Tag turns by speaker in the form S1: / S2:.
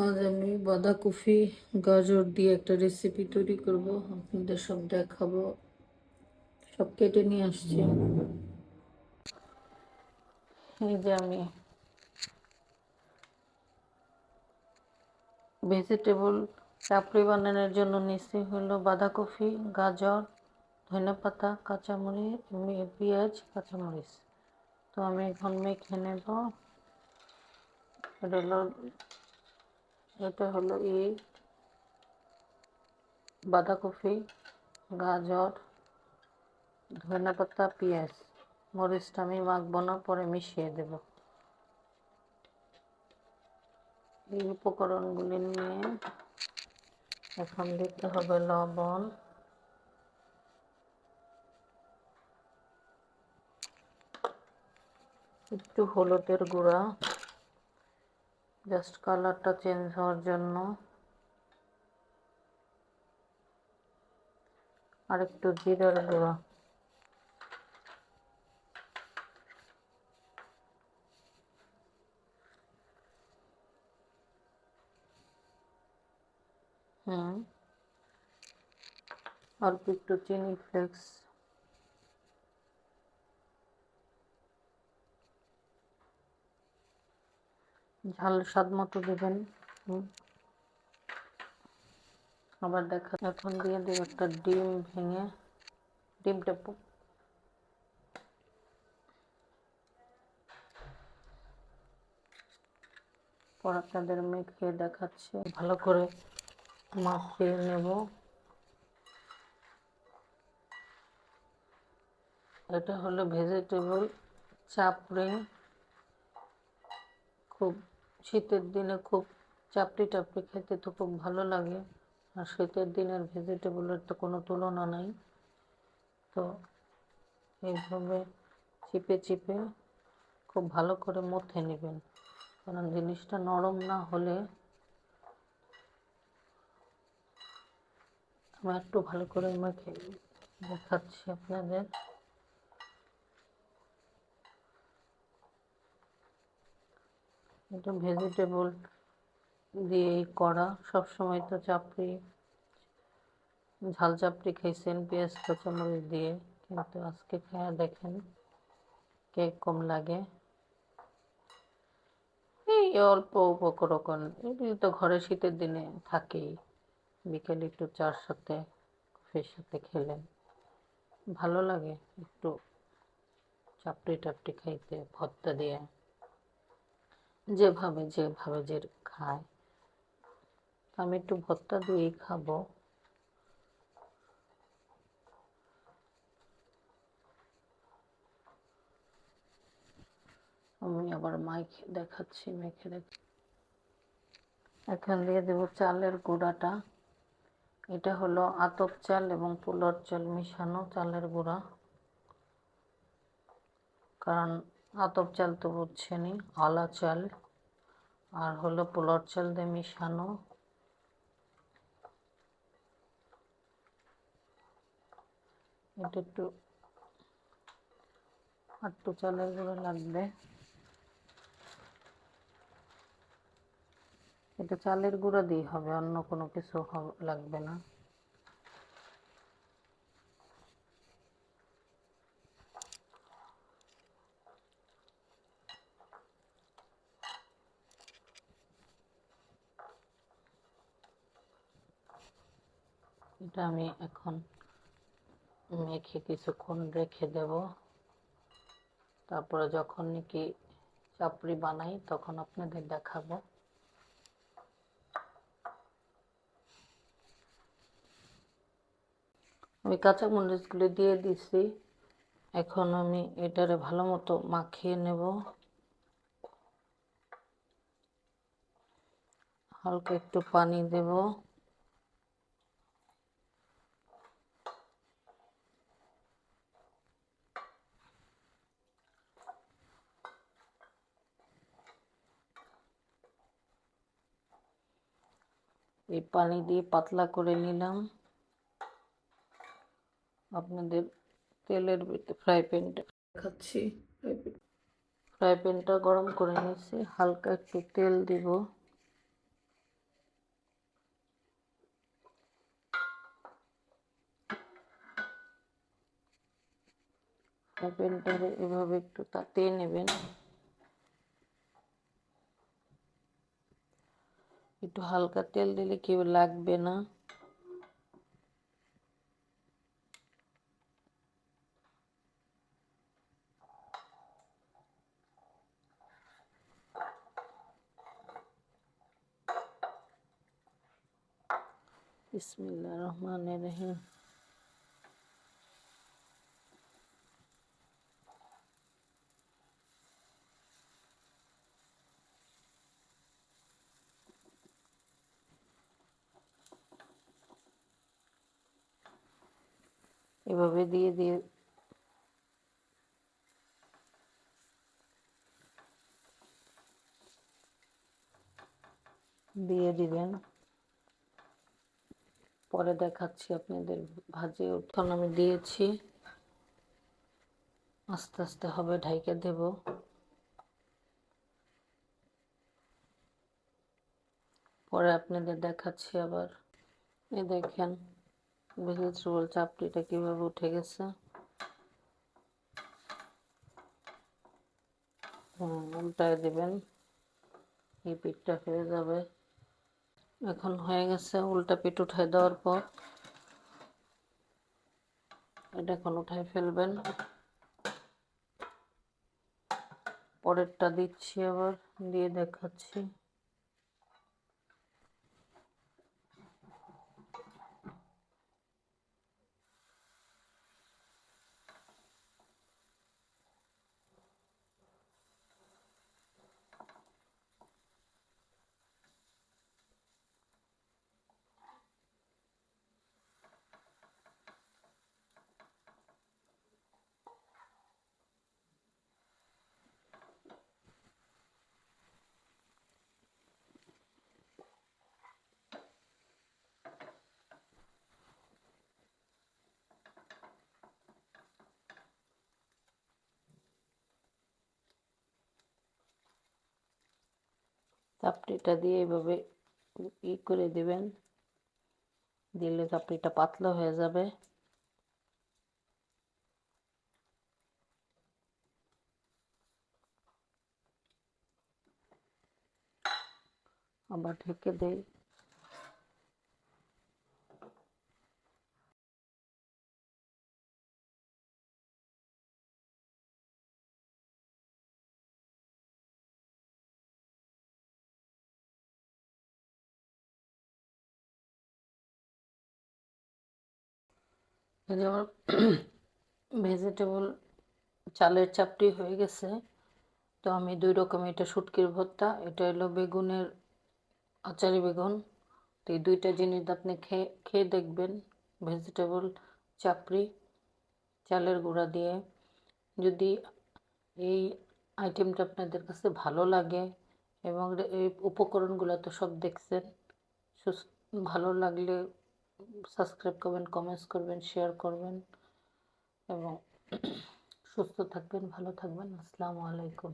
S1: আজ আমি বাঁধাকপি, গাজর দিয়ে একটা রেসিপি তৈরি করব। আপনাদের সব দেখাবো। সব কেটে নিয়ে আসছি। এই যে আমি ভেজিটেবল চাপড়ি বানানোর জন্য নিচ্ছি হলো বাঁধাকপি, গাজর ধনেপাতা কাঁচামরিচ মে- পেঁয়াজ, কাঁচামরিচ। তো আমি এখন মেখে নেব। এটা হলো ই বাঁধাকপি গাজর ধনেপাতা পেঁয়াজ মরিচটা আমি মাখবো না পরে মিশিয়ে দেব এই উপকরণগুলি নিয়ে এখন দিতে হবে লবণ একটু হলুদের গুঁড়া জাস্ট কালারটা চেঞ্জ হওয়ার জন্য। আর একটু জিরার গুঁড়া। হুম। অল্প একটু চিনি ফ্লেক্স ঝাল স্বাদ মতো দেবেন। আবার দেখা এখন দিয়ে দেব একটা ডিম ভেঙে। ডিমটা পর আপনাদের মেখে দেখাচ্ছে। ভালো করে মাখিয়ে নেব। এটা হলো ভেজিটেবল চাপড়ি খুব শীতের দিনে খুব চাপড়ি টাপড়ি খেতে তো খুব ভালো লাগে। আর শীতের দিনের ভেজিটেবলের তো কোনো তুলনা নাই। তো এইভাবে চিপে চিপে খুব ভালো করে মথে নেবেন। কারণ জিনিসটা নরম না হলে আমি একটু ভালো করে মেখে দেখাচ্ছি আপনাদের। এটা ভেজিটেবল দিয়েই করা। সবসময় তো চাপড়ি, ঝাল চাপড়ি খাইছেন, পেঁয়াজ, কাঁচামরিচ দিয়ে। কিন্তু আজকে খেয়ে দেখেন কেক কম লাগে। এই অল্প উপকরণ। এগুলি তো ঘরে শীতের দিনে থাকেই। বিকেলে একটু চার সাথে, কফির সাথে খেলেন ভালো লাগে একটু চাপড়ি টাপড়ি খাইতে, ভর্তা দিয়ে। যেভাবে যেভাবে যে খায়। আমি একটু ভর্তা দিয়েই খাব। আমি আবার মাইকে দেখাচ্ছি মেখে দেখ এখন দিয়ে দেবো চালের গুঁড়াটা। এটা হলো আতপ চাল এবং পোলার চাল মিশানো চালের গুঁড়া। কারণ আতপ চাল তো বুঝছেনই, আলা চাল, আর হলো পোলার চাল দিয়ে মিশানো। এটা একটু একটু চালের গুঁড়ো লাগবে। এটা চালের গুঁড়ো দিয়ে হবে, অন্য কোনো কিছু লাগবে না। এটা আমি এখন মেখে কিছুক্ষণ রেখে দেব। তারপরে যখন নাকি চাপড়ি বানাই, তখন আপনাদের দেখাবো। আমি কাঁচা মরিচগুলো দিয়ে দিছি। এখন আমি এটারে ভালো মতো মাখিয়ে নেব। হালকা একটু পানি দেব। এই পানি দিয়ে পাতলা করে নিলাম। আপনাদের তেলের ফ্রাই প্যানটা দেখাচ্ছি। ফ্রাই প্যানটা গরম করে নিয়েছি, হালকা একটু তেল দিব। ফ্রাই প্যানটা এভাবে একটু তাতে নেবেন। একটু হালকা তেল দিলে কেউ লাগবে না। বিসমিল্লাহ রহমান রহিম। এভাবে দিয়ে দিয়ে। দিয়ে দিবেন। পরে দেখাচ্ছি আপনাদের ভাজে উঠন আমি দিয়েছি। আস্তে আস্তে হবে, ঢাইকে দেব। পরে আপনাদের দেখাচ্ছি আবার। এ দেখেন ভেজিটেবল চাপড়িটা কীভাবে উঠে গেছে? উল্টায় দেবেন। এই পিঠটা হয়ে যাবে। এখন হয়ে গেছে উল্টা পিঠ উঠাই দেওয়ার পর। এটা এখন উঠাই ফেলবেন। পরেরটা দিচ্ছি আবার, দিয়ে দেখাচ্ছি। চাপড়িটা দিয়ে এভাবে ই করে দিবেন। দিলে চাপড়িটা পাতলা হয়ে যাবে। আবার ঢেকে দেই। যেমন ভেজিটেবল চালের চাপটি হয়ে গেছে। তো আমি দুই রকম, এটা শুটকির ভর্তা, এটা হলো বেগুনের আচারি বেগুন। তো এই দুইটা জিনিস আপনি খেয়ে খেয়ে দেখবেন ভেজিটেবল চাপড়ি, চালের গুঁড়া দিয়ে। যদি এই আইটেমটা আপনাদের কাছে ভালো লাগে এবং এই উপকরণগুলো তো সব দেখছেন সুস্থ ভালো লাগলে সাবস্ক্রাইব করবেন কমেন্টস করবেন শেয়ার করবেন এবং সুস্থ থাকবেন ভালো থাকবেন। আসসালামু আলাইকুম।